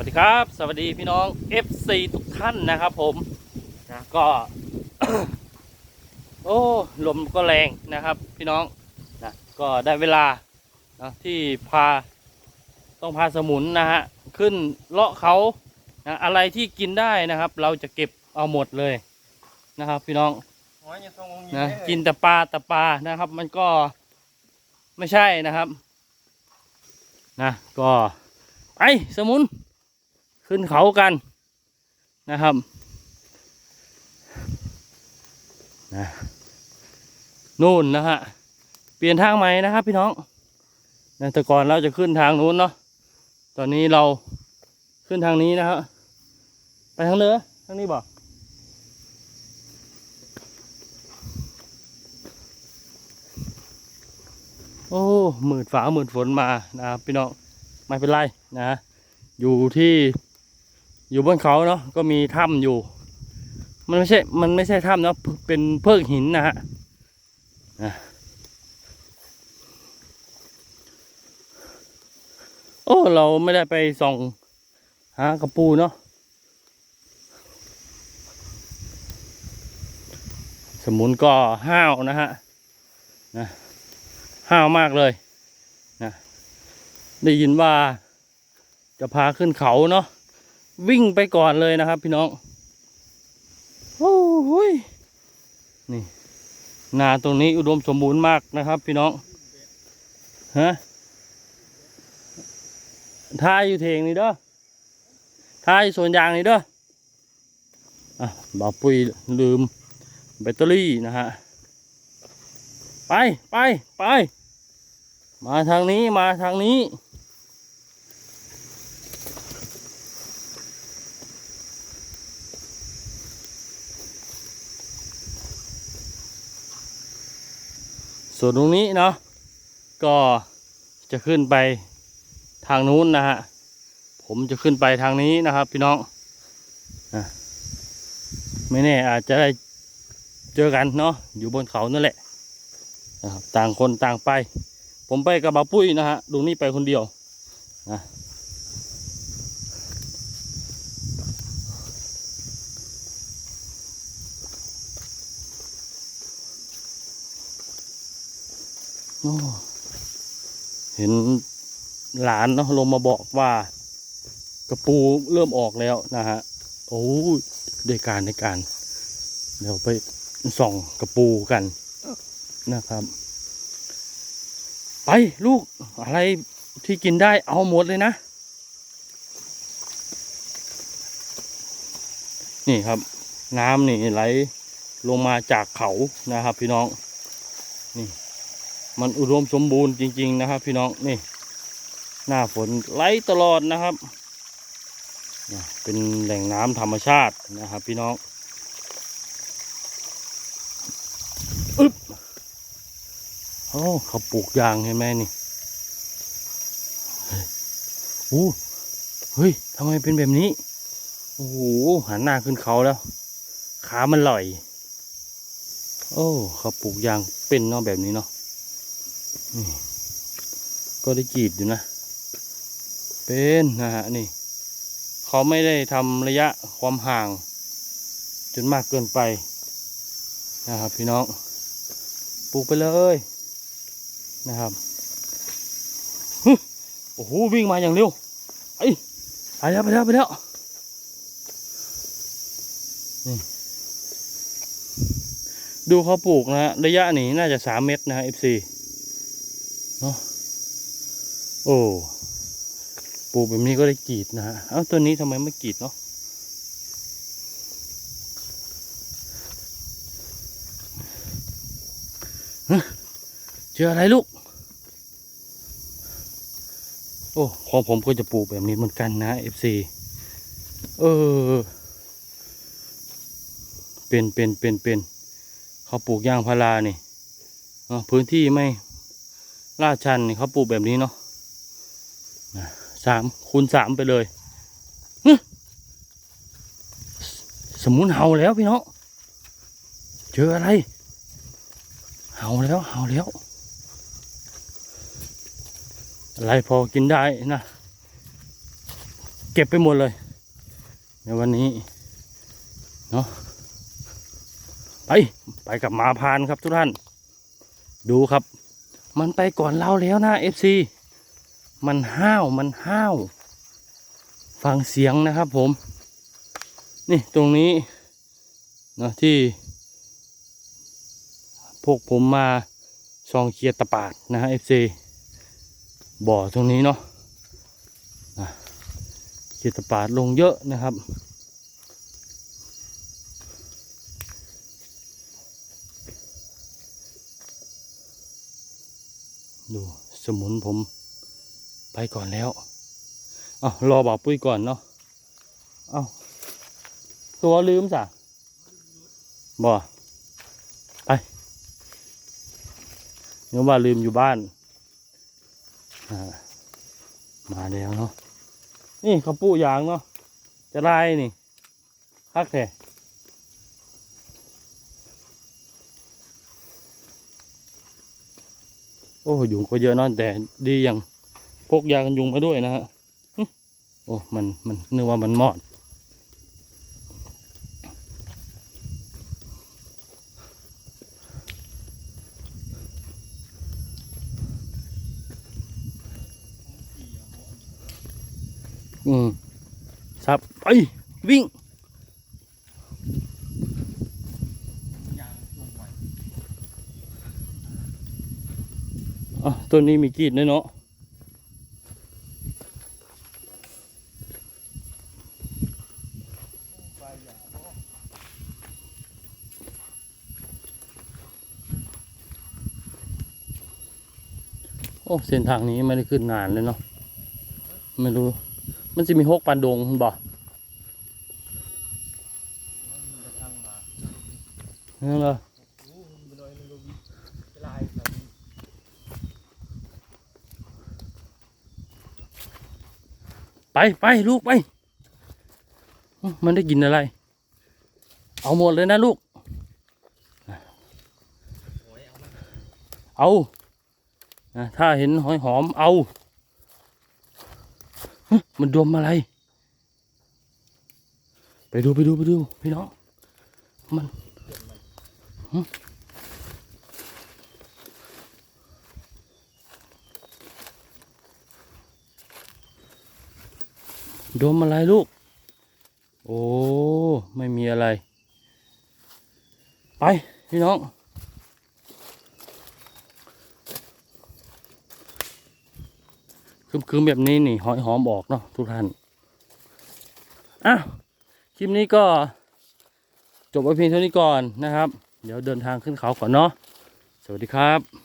วัสดีครับ สวัสดีพี่น้อง FC ทุกท่านนะครับผมนะก็ โอ้ลมก็แรงนะครับ พี่น้องนะก็ได้เวลานะที่พาต้องพาสมุนนะฮะขึ้นเลาะเขานะอะไรที่กินได้นะครับ เราจะเก็บเอาหมดเลยนะครับ พี่น้องนะกินแต่ปลาแต่ปลานะครับ มันก็ไม่ใช่นะครับ นะก็ ไปสมุน ขึ้นเขากันนะครับนะนู่นนะฮะเปลี่ยนทางใหม่นะครับ พี่น้องนะแต่ก่อนเราจะขึ้นทางนู้นเนาะตอนนี้เราขึ้นทางนี้นะครับไปทางเรือทางนี้บอกโอ้หมื่นฝาหมื่นฝนมานะครับพี่น้องไม่เป็นไรนะ อยู่ที่ อยู่บนเขาเนาะก็มีถ้ำอยู่ มันไม่ใช่ มันไม่ใช่ถ้ำเนาะเป็นเพิกหินนะฮะนะโอ้ เราไม่ได้ไปส่องหากระปูเนาะสมุนก็ห้าวนะฮะนะห้าวมากเลยนะได้ยินว่าจะพาขึ้นเขาเนาะ วิ่งไปก่อนเลยนะครับ พี่น้องโอ้โหยนี่นาตรงนี้อุดมสมบูรณ์มากนะครับ พี่น้องฮะท่าอยู่เทงนี่เด้อทายู่วนยางนี่เด้ออะบ่าวปุยลืมแบตเตอรี่นะฮะไปไปไปมาทางนี้มาทางนี้ ส่วนตรงนี้เนาะก็จะขึ้นไปทางนู้นนะฮะผมจะขึ้นไปทางนี้นะครับ พี่น้องนะไม่แน่อาจจะได้เจอกันเนาะอยู่บนเขานั่นแหละนะครับต่างคนต่างไป ผมไปกับบาปุ้ยนะฮะลุงนี่ไปคนเดียวนะ เห็นหลานเนาะลงมาบอกว่ากระปูเริ่มออกแล้วนะฮะ โอ้ได้การในการ เดี๋ยวไปส่องกระปูกันนะครับ ไปลูกอะไรที่กินได้เอาหมดเลยนะ นี่ครับ น้ำนี่ไหลลงมาจากเขานะครับพี่น้อง นี่ มันอุดมสมบูรณ์จริง ๆ นะครับ พี่น้องนี่ หน้าฝนไหลตลอดนะครับ เป็นแหล่งน้ำธรรมชาตินะครับ พี่น้องอุ๊บโอ้เขาปลูกยางเห็นไหมนี่เฮ้ยโอ้เฮ้ยทำไมเป็นแบบนี้โอ้โหหันหน้าขึ้นเขาแล้ว ขามันลอย โอ้เขาปลูกยางเป็นเนาะแบบนี้เนาะ ก็ได้กีดอยู่นะ เป็นนะฮะนี่ เขาไม่ได้ทำระยะความห่าง จนมากเกินไปนะครับพี่น้อง ปลูกไปเลยนะครับโอ้โหวิ่งมาอย่างเร็วไอ้ไปแล้วไปแล้วไปแล้วนี่ดูเขาปลูกนะฮะระยะนี้น่าจะสามเมตรนะฮะ FC เนาะโอ้ปลูกแบบนี้ก็ได้กรีดนะฮะเอ้าตัวนี้ทำไมไม่กรีดเนาะเจออะไรลูก โอ้ของผมก็จะปลูกแบบนี้เหมือนกันนะ FC เออ เป็นเป็นเป็นเป็นเขาปลูกยางพารานี่พื้นที่ไม่ ลาดชันเขาปลูกแบบนี้เนาะสามคูณสามไปเลยสมุนเห่าแล้วพี่น้องเจออะไร เห่าแล้วเห่าแล้ว อะไรพอกินได้นะ เก็บไปหมดเลย ในวันนี้ เนาะไป ไปกับหมาพานครับทุกท่าน ดูครับ มันไปก่อนเราแล้วนะเอฟซีมันห้าวมันห้าวฟังเสียงนะครับผม นี่ตรงนี้เนาะที่ พวกผมมาซองเคียร์ตะปาดนะฮะเอฟซีบ่อตรงนี้เนาะเคียร์ตะปาดลงเยอะนะครับ ดูสมุนผมไปก่อนแล้วเอ้ารอบ่าวปุ้ยก่อนเนาะเอ้าตัวลืมสะบ่ไปเนื่อว่าลืมอยู่บ้านอ่ามาแล้วเนาะนี่เขาปูยางเนาะจะได้นี่คักแท้ อ้ยุงก็เยอะนอนแต่ดีอย่างพกยากันยุงมาด้วยนะฮะโอ้มันมันนึกว่ามันมอดอืมสับไปวิ่ง อะตัวนี้มีกีดด้วยเนาะโอ้เส้นทางนี้ไม่ได้ขึ้นนานเลยเนาะไม่รู้ มันจะมีหกปันดงคุณบอกนั่นเหรอ ไปไปลูกไป มันได้กินอะไร เอาหมดเลยนะลูก เอาอะถ้าเห็นหอยหอมเอามันดมอะไร ไปดูไปดูไปดูพี่น้อง มัน ดมอะไรลูก โอ้ ไม่มีอะไร ไป พี่น้อง คืมๆแบบนี้นี่ หอยหอมออกเนาะทุกท่านอะคลิปนี้ก็จบไว้เพียงเท่านี้ก่อนนะครับ เดี๋ยวเดินทางขึ้นเขาก่อนเนาะ สวัสดีครับ